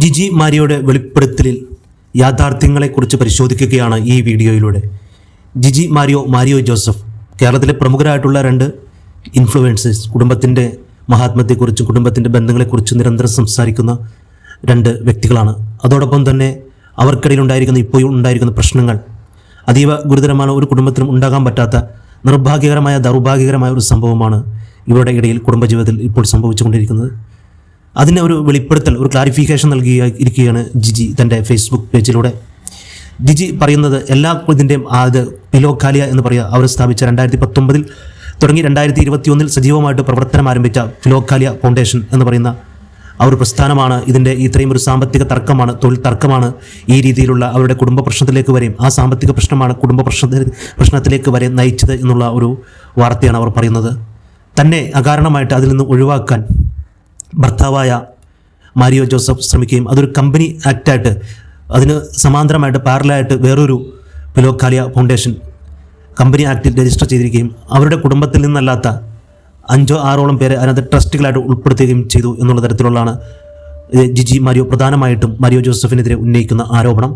ജിജി മാരിയുടെ വെളിപ്പെടുത്തലിൽ യാഥാർത്ഥ്യങ്ങളെക്കുറിച്ച് പരിശോധിക്കുകയാണ് ഈ വീഡിയോയിലൂടെ. ജിജി മാരിയോ മാരിയോ ജോസഫ് കേരളത്തിലെ പ്രമുഖരായിട്ടുള്ള രണ്ട് ഇൻഫ്ലുവൻസേഴ്സ് കുടുംബത്തിന്റെ മഹാത്മത്തെക്കുറിച്ചും കുടുംബത്തിന്റെ ബന്ധങ്ങളെക്കുറിച്ചും നിരന്തരം സംസാരിക്കുന്ന രണ്ട് വ്യക്തികളാണ്. അതോടൊപ്പം തന്നെ അവർക്കിടയിൽ ഉണ്ടായിരിക്കുന്ന ഇപ്പോൾ ഉണ്ടായിരിക്കുന്ന പ്രശ്നങ്ങൾ അതീവ ഗുരുതരമാണ് ഒരു കുടുംബത്തിനും ഉണ്ടാകാൻ പറ്റാത്ത നിർഭാഗ്യകരമായ ദൗർഭാഗ്യകരമായ ഒരു സംഭവമാണ് ഇവരുടെ ഇടയിൽ കുടുംബജീവിതത്തിൽ ഇപ്പോൾ സംഭവിച്ചുകൊണ്ടിരിക്കുന്നത്. അതിന് ഒരു വെളിപ്പെടുത്തൽ ഒരു ക്ലാരിഫിക്കേഷൻ നൽകി ഇരിക്കുകയാണ് ജിജി തന്റെ ഫേസ്ബുക്ക് പേജിലൂടെ ജിജി പറയുന്നത് എല്ലാ ഇതിന്റെയും ആദ്യ പിലോക്കാലിയ എന്ന് പറയുക അവർ സ്ഥാപിച്ച രണ്ടായിരത്തി പത്തൊമ്പതിൽ തുടങ്ങി രണ്ടായിരത്തി ഇരുപത്തി ഒന്നിൽ സജീവമായിട്ട് പ്രവർത്തനം ആരംഭിച്ച ഫിലോക്കാലിയ ഫൗണ്ടേഷൻ എന്ന് പറയുന്ന ആ ഒരു പ്രസ്ഥാനമാണ്. ഇതിന്റെ ഇത്രയും ഒരു സാമ്പത്തിക തർക്കമാണ് തൊഴിൽ തർക്കമാണ് ഈ രീതിയിലുള്ള അവരുടെ കുടുംബ പ്രശ്നത്തിലേക്ക് വരെയും ആ സാമ്പത്തിക പ്രശ്നമാണ് കുടുംബ പ്രശ്നത്തിൽ പ്രശ്നത്തിലേക്ക് വരെ നയിച്ചത് എന്നുള്ള ഒരു വാർത്തയാണ് അവർ പറയുന്നത്. തന്നെ അകാരണമായിട്ട് അതിൽ നിന്ന് ഒഴിവാക്കാൻ ഭർത്താവായ മാരിയോ ജോസഫ് ശ്രമിക്കുകയും അതൊരു കമ്പനി ആക്റ്റായിട്ട് അതിന് സമാന്തരമായിട്ട് പാരലായിട്ട് വേറൊരു പിലോക്കാലിയ ഫൗണ്ടേഷൻ കമ്പനി ആക്ടിൽ രജിസ്റ്റർ ചെയ്തിരിക്കുകയും അവരുടെ കുടുംബത്തിൽ നിന്നല്ലാത്ത അഞ്ചോ ആറോളം പേരെ അതിനകത്ത് ട്രസ്റ്റുകളായിട്ട് ഉൾപ്പെടുത്തുകയും ചെയ്തു എന്നുള്ള തരത്തിലുള്ളതാണ്. ജിജി മാരിയോ പ്രധാനമായിട്ടും മാരിയോ ജോസഫിനെതിരെ ഉന്നയിക്കുന്ന ആരോപണം.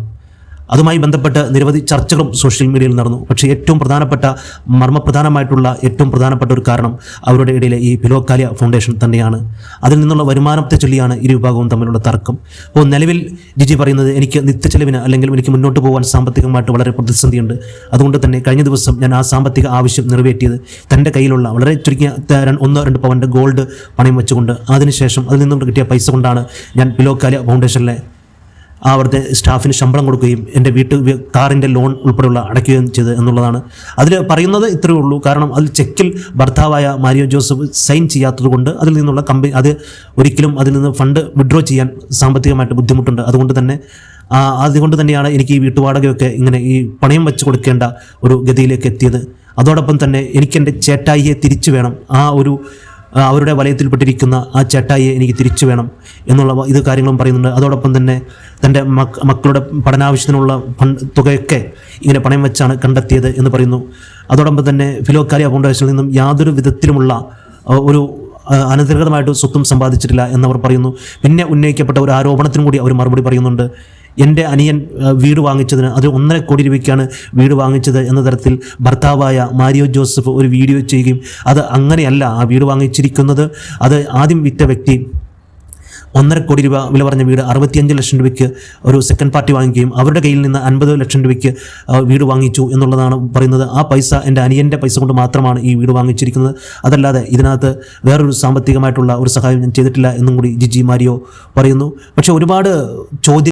അതുമായി ബന്ധപ്പെട്ട് നിരവധി ചർച്ചകളും സോഷ്യൽ മീഡിയയിൽ നടന്നു. പക്ഷേ ഏറ്റവും പ്രധാനപ്പെട്ട മർമ്മപ്രധാനമായിട്ടുള്ള ഏറ്റവും പ്രധാനപ്പെട്ട ഒരു കാരണം അവരുടെ ഇടയിലെ ഈ പിലോക്കാലിയ ഫൗണ്ടേഷൻ തന്നെയാണ്. അതിൽ നിന്നുള്ള വരുമാനത്തെ ചൊല്ലിയാണ് ഇരു വിഭാഗവും തമ്മിലുള്ള തർക്കം. അപ്പോൾ നിലവിൽ ജിജി പറയുന്നത് എനിക്ക് നിത്യച്ചെലവിന് അല്ലെങ്കിൽ എനിക്ക് മുന്നോട്ട് പോകാൻ സാമ്പത്തികമായിട്ട് വളരെ പ്രതിസന്ധിയുണ്ട്. അതുകൊണ്ട് തന്നെ കഴിഞ്ഞ ദിവസം ഞാൻ ആ സാമ്പത്തിക ആവശ്യം നിറവേറ്റിയത് തന്റെ കയ്യിലുള്ള വളരെ ര- ഒന്നോ രണ്ട് പവന്റെ ഗോൾഡ് പണയം വെച്ചുകൊണ്ട് അതിനുശേഷം അതിൽ നിന്നും കിട്ടിയ പൈസ കൊണ്ടാണ് ഞാൻ പിലോക്കാലിയ ഫൗണ്ടേഷനിലെ അവിടുത്തെ സ്റ്റാഫിന് ശമ്പളം കൊടുക്കുകയും എന്റെ വീട്ടു കാറിന്റെ ലോൺ ഉൾപ്പെടെയുള്ള അടയ്ക്കുകയും ചെയ്ത് എന്നുള്ളതാണ്. അതിൽ പറയുന്നത് ഇത്രയേ ഉള്ളൂ. കാരണം അതിൽ ചെക്കിൽ ഭർത്താവായ മാരിയോ ജോസഫ് സൈൻ ചെയ്യാത്തത് കൊണ്ട് അതിൽ നിന്നുള്ള കമ്പനി അത് ഒരിക്കലും അതിൽ നിന്ന് ഫണ്ട് വിഡ്രോ ചെയ്യാൻ സാമ്പത്തികമായിട്ട് ബുദ്ധിമുട്ടുണ്ട്. അതുകൊണ്ട് തന്നെ അതുകൊണ്ട് തന്നെയാണ് എനിക്ക് ഈ വീട്ടുവാടകയൊക്കെ ഇങ്ങനെ ഈ പണയം വെച്ച് കൊടുക്കേണ്ട ഒരു ഗതിയിലേക്ക് എത്തിയത്. അതോടൊപ്പം തന്നെ എനിക്ക് എന്റെ ചേട്ടായിയെ തിരിച്ചു വേണം. ആ ഒരു അവരുടെ വലയത്തിൽപ്പെട്ടിരിക്കുന്ന ആ ചേട്ടായിയെ എനിക്ക് തിരിച്ചു വേണം എന്നുള്ള ഇത് കാര്യങ്ങളും പറയുന്നുണ്ട്. അതോടൊപ്പം തന്നെ തന്റെ മക്ക മക്കളുടെ പഠനാവശ്യത്തിനുള്ള ഫണ്ട് തുകയൊക്കെ ഇങ്ങനെ പണയം വെച്ചാണ് കണ്ടെത്തിയത് എന്ന് പറയുന്നു. അതോടൊപ്പം തന്നെ ഫിലോക്കാലിയ ഫൗണ്ടേഷനിൽ നിന്നും യാതൊരു വിധത്തിലുമുള്ള ഒരു അനധികൃതമായിട്ട് സ്വത്തും സമ്പാദിച്ചിട്ടില്ല എന്നവർ പറയുന്നു. പിന്നെ ഉന്നയിക്കപ്പെട്ട ഒരു ആരോപണത്തിനും കൂടി അവർ മറുപടി പറയുന്നുണ്ട്. എന്റെ അനിയൻ വീട് വാങ്ങിച്ചതിന് അത് ഒന്നര കോടി രൂപയ്ക്കാണ് വീട് വാങ്ങിച്ചത് എന്ന തരത്തിൽ ഭർത്താവായ മാരിയോ ജോസഫ് ഒരു വീഡിയോ ചെയ്യുകയും അത് അങ്ങനെയല്ല ആ വീട് വാങ്ങിച്ചിരിക്കുന്നത്. അത് ആദ്യം വിറ്റ വ്യക്തി ഒന്നര കോടി രൂപ വില പറഞ്ഞ വീട് അറുപത്തിയഞ്ച് ലക്ഷം രൂപയ്ക്ക് ഒരു സെക്കൻഡ് പാർട്ടി വാങ്ങിക്കുകയും അവരുടെ കയ്യിൽ നിന്ന് അൻപത് ലക്ഷം രൂപയ്ക്ക് വീട് വാങ്ങിച്ചു എന്നുള്ളതാണ് പറയുന്നത്. ആ പൈസ എന്റെ അനിയന്റെ പൈസ കൊണ്ട് മാത്രമാണ് ഈ വീട് വാങ്ങിച്ചിരിക്കുന്നത്. അതല്ലാതെ ഇതിനകത്ത് വേറൊരു സാമ്പത്തികമായിട്ടുള്ള ഒരു സഹായം ഞാൻ ചെയ്തിട്ടില്ല എന്നും കൂടി ജിജി മാരിയോ പറയുന്നു. പക്ഷേ ഒരുപാട് ചോദ്യം